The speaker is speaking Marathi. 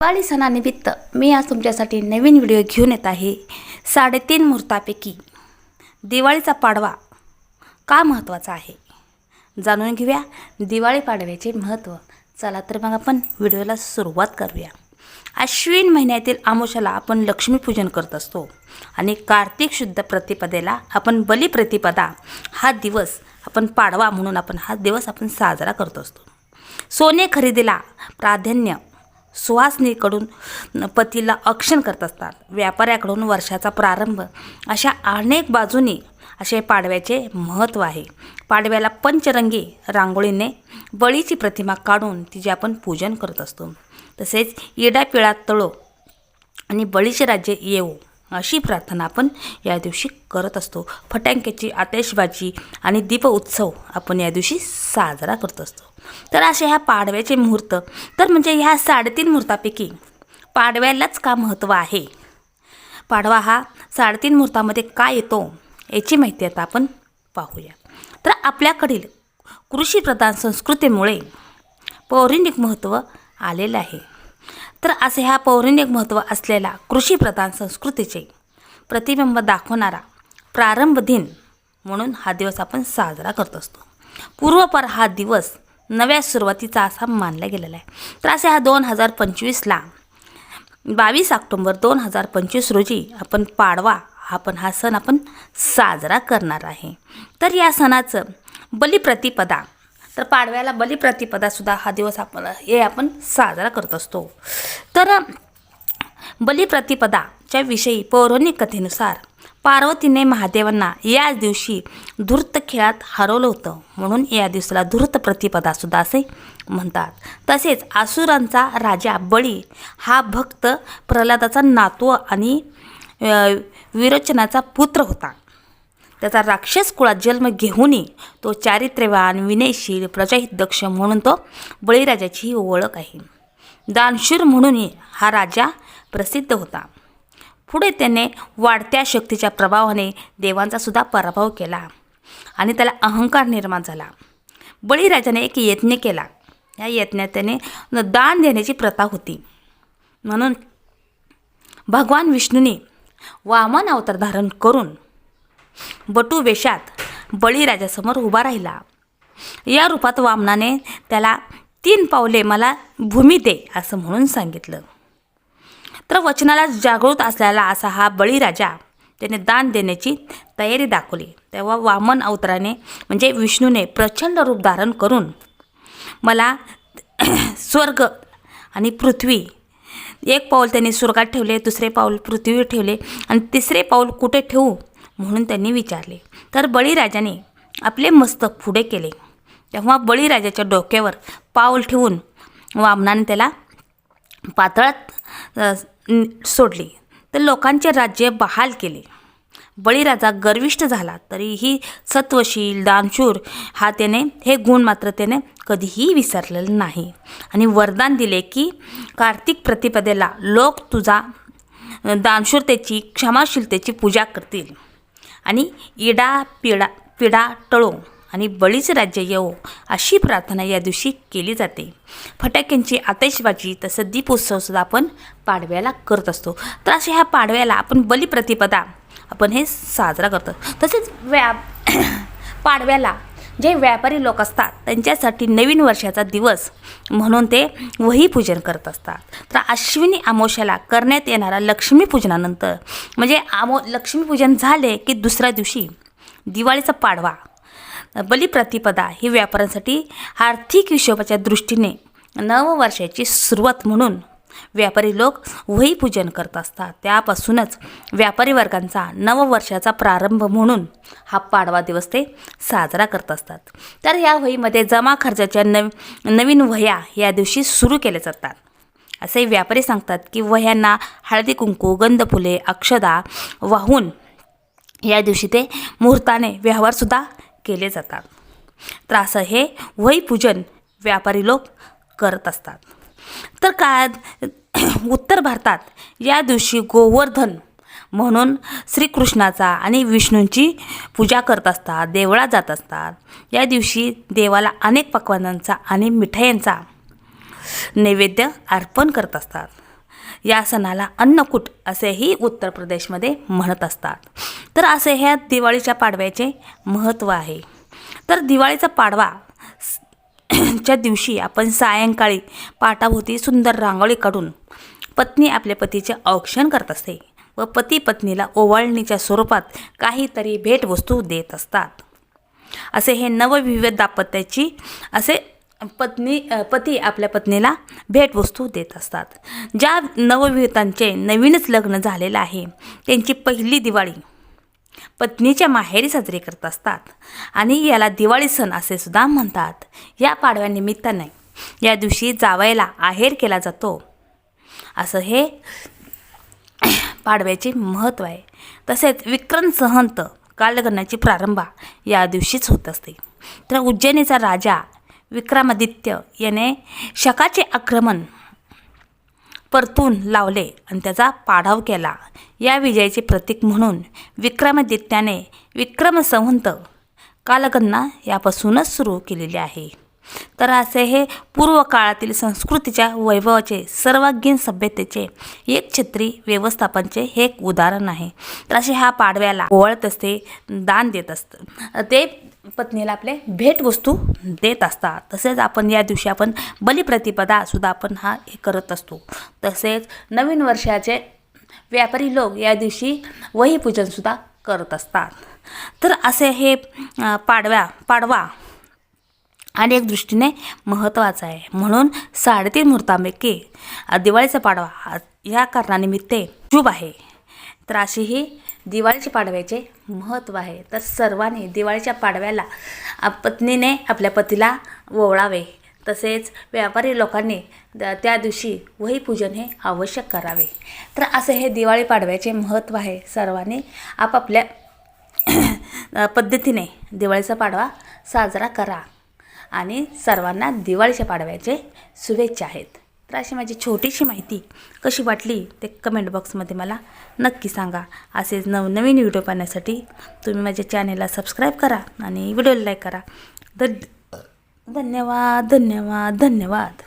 दिवाळी सणानिमित्त मी आज तुमच्यासाठी नवीन व्हिडिओ घेऊन येत आहे. साडेतीन मुहूर्तापैकी दिवाळीचा पाडवा का महत्त्वाचा आहे? जाणून घेऊया दिवाळी पाडव्याचे महत्त्व. चला तर मग आपण व्हिडिओला सुरुवात करूया. अश्विन महिन्यातील आमोशाला आपण लक्ष्मीपूजन करत असतो आणि कार्तिक शुद्ध प्रतिपदेला आपण बलिप्रतिपदा हा दिवस आपण पाडवा म्हणून आपण हा दिवस आपण साजरा करत असतो. सोने खरेदीला प्राधान्य सुहासनीकडून पतीला अक्षण करत असतात. व्यापाऱ्याकडून वर्षाचा प्रारंभ. अशा अनेक बाजूनी असे पाडव्याचे महत्त्व आहे. पाडव्याला पंचरंगी रांगोळीने बळीची प्रतिमा काढून तिचे आपण पूजन करत असतो. तसेच इडा तळो आणि बळीचे राज्य येवो. अशी प्रार्थना आपण या दिवशी करत असतो. फटाक्याची आतिषबाजी आणि दीप उत्सव आपण या दिवशी साजरा करत असतो. तर असे ह्या पाडव्याचे मुहूर्त तर म्हणजे ह्या साडेतीन मुहूर्तापैकी पाडव्यालाच का महत्त्व आहे? पाडवा हा साडेतीन मुहूर्तामध्ये काय येतो याची माहिती आता आपण पाहूया. तर आपल्याकडील कृषीप्रधान संस्कृतीमुळे पौराणिक महत्त्व आलेलं आहे. तर असे ह्या पौराणिक महत्त्व असलेला कृषीप्रधान संस्कृतीचे प्रतिबिंब दाखवणारा प्रारंभ दिन म्हणून हा दिवस आपण साजरा करत असतो. पूर्वपर हा दिवस नव्या सुरुवातीचा असा मानला गेलेला आहे. तर असे हा दोन हजार पंचवीसला बावीस ऑक्टोंबर दोन हजार पंचवीस रोजी आपण पाडवा हा पण हा सण आपण साजरा करणार आहे. तर या सणाचं बलिप्रतिपदा तर पाडव्याला बलिप्रतिपदासुद्धा हा दिवस आपण हे आपण साजरा करत असतो. तर बलिप्रतिपदाच्या विषयी पौराणिक कथेनुसार पार्वतीने महादेवांना याच दिवशी धूर्त खेळात हरवलं होतं. म्हणून या दिवसाला धूर्त प्रतिपदासुद्धा असे म्हणतात. तसेच आसुरांचा राजा बळी हा भक्त प्रल्हादाचा नातू आणि विरोचनाचा पुत्र होता. त्याचा राक्षस कुळात जन्म घेऊनही तो चारित्र्यवान विनयशील प्रजाहित दक्ष म्हणून तो बळीराजाची ही ओळख आहे. दानशूर म्हणूनही हा राजा प्रसिद्ध होता. पुढे त्याने वाढत्या शक्तीच्या प्रभावाने देवांचा सुद्धा पराभव केला आणि त्याला अहंकार निर्माण झाला. बळीराजाने एक यज्ञ केला. या यज्ञात त्याने दान देण्याची प्रथा होती. म्हणून भगवान विष्णूने वामन अवतार धारण करून बटू वेशात बळीराजासमोर उभा राहिला. या रूपात वामनाने त्याला तीन पावले मला भूमी दे असं म्हणून सांगितलं. तर वचनाला जागृत असलेला असा हा बळीराजा त्याने दान देण्याची तयारी दाखवली. तेव्हा वामन अवताराने म्हणजे विष्णूने प्रचंड रूप धारण करून मला स्वर्ग आणि पृथ्वी एक पाऊल त्यांनी स्वर्गात ठेवले दुसरे पाऊल पृथ्वीवर ठेवले आणि तिसरे पाऊल कुठे ठेवू? म्हणून त्यांनी विचारले. तर बळीराजाने आपले मस्तक पुढे केले. तेव्हा बळीराजाच्या डोक्यावर पाऊल ठेवून वामनाने त्याला पातळात सोडले. तर लोकांचे राज्य बहाल केले. बळीराजा गर्विष्ठ झाला. तरीही सत्वशील दानशूर हा त्याने हे गुण मात्र त्याने कधीही विसरलेलं नाही. आणि वरदान दिले की कार्तिक प्रतिपदेला लोक तुझा दानशूरतेची क्षमाशीलतेची पूजा करतील. आणि इडा पिडा पिडा टळो आणि बळीच राज्य येवो अशी प्रार्थना या दिवशी केली जाते. फटाक्यांची आतिषबाजी तसं दीपोत्सवसुद्धा आपण पाडव्याला करत असतो. तर अशा ह्या पाडव्याला आपण बलिप्रतिपदा आपण हे साजरा करतो. तसेच व्या पाडव्याला जे व्यापारी लोक असतात त्यांच्यासाठी नवीन वर्षाचा दिवस म्हणून ते वही पूजन करत असतात. तर अश्विनी अमावस्याला करण्यात येणारा लक्ष्मीपूजनानंतर म्हणजे आमो लक्ष्मीपूजन झाले की दुसऱ्या दिवशी दिवाळीचा पाडवा बलिप्रतिपदा ही व्यापाऱ्यांसाठी आर्थिक हिशोबाच्या दृष्टीने नववर्षाची सुरुवात म्हणून व्यापारी लोक वही पूजन करत असतात. त्यापासूनच व्यापारी वर्गांचा नववर्षाचा प्रारंभ म्हणून हा पाडवा दिवस ते साजरा करत असतात. तर या वहीमध्ये जमा खर्चाच्या नव नवीन वह्या या दिवशी सुरू केल्या जातात. असे व्यापारी सांगतात की वह्यांना हळदी कुंकू गंध फुले अक्षदा वाहून या दिवशी ते मुहूर्ताने व्यवहारसुद्धा केले जातात. तर असं हे वही पूजन व्यापारी लोक करत असतात. तर काय? उत्तर भारतात या दिवशी गोवर्धन म्हणून श्रीकृष्णाचा आणि विष्णूंची पूजा करत असतात देवळात जात असतात. या दिवशी देवाला अनेक पक्वानांचा आणि मिठायांचा नैवेद्य अर्पण करत असतात. या सणाला अन्नकूट असेही उत्तर प्रदेशमध्ये म्हणत असतात. तर असे ह्या दिवाळीच्या पाडव्याचे महत्त्व आहे. तर दिवाळीचा पाडवा च्या दिवशी आपण सायंकाळी पाटाभोवती सुंदर रांगोळी काढून पत्नी आपल्या पतीचे औक्षण करत असते व पती पत्नीला ओवाळणीच्या स्वरूपात काहीतरी भेटवस्तू देत असतात. असे हे नवविविध दाम्पत्याची असे पत्नी पती आपल्या पत्नीला भेटवस्तू देत असतात. ज्या नवविवाहितांचे नवीनच लग्न झालेलं आहे त्यांची पहिली दिवाळी पत्नीच्या माहेरी साजरी करत असतात. आणि याला दिवाळी सण असे सुद्धा म्हणतात. या पाडव्यानिमित्ताने या दिवशी जावयाला आहेर केला जातो. असं हे पाडव्याचे महत्त्व आहे. तसेच विक्रम सहंत कालगणाची प्रारंभा या दिवशीच होत असते. तर उज्जैनीचा राजा विक्रमादित्य याने शकाचे आक्रमण परतून लावले आणि त्याचा पाढाव केला. या विजयाचे प्रतीक म्हणून विक्रमादित्याने विक्रम संवंत कालगणना यापासूनच सुरू केलेली आहे. तर असे हे पूर्व काळातील संस्कृतीच्या वैभवाचे सर्वांगीण सभ्यतेचे एक छत्री व्यवस्थापनचे हे एक उदाहरण आहे. तर असे ह्या पाडव्याला ओवळत असते दान देत असतं. ते पत्नीला आपले भेटवस्तू देत असतात. तसेच आपण या दिवशी आपण बलिप्रतिपदासुद्धा आपण हा हे करत असतो. तसेच नवीन वर्षाचे व्यापारी लोक या दिवशी वहीपूजनसुद्धा करत असतात. तर असे हे पाडव्या पाडवा आणि एक दृष्टीने महत्त्वाचा आहे. म्हणून साडेतीन मुहूर्तांपैकी दिवाळीचा पाडवा या कारणानिमित्ते शुभ आहे. तर अशी ही दिवाळीच्या पाडव्याचे महत्त्व आहे. तर सर्वांनी दिवाळीच्या पाडव्याला आप पत्नीने आपल्या पतीला ओवळावे तसेच व्यापारी लोकांनी द- त्या दिवशी वहीपूजन हे आवश्यक करावे. तर असं हे दिवाळी पाडव्याचे महत्त्व आहे. सर्वांनी आपापल्या पद्धतीने दिवाळीचा पाडवा साजरा करा. आणि सर्वांना दिवाळीच्या पाडव्याचे शुभेच्छा आहेत. तर अशी माझी छोटीशी माहिती कशी वाटली ते कमेंट बॉक्समध्ये मला नक्की सांगा. असेच नवनवीन व्हिडिओ पाहण्यासाठी तुम्ही माझ्या चॅनेलला सबस्क्राईब करा आणि व्हिडिओला लाईक करा. द धन्यवाद धन्यवाद धन्यवाद.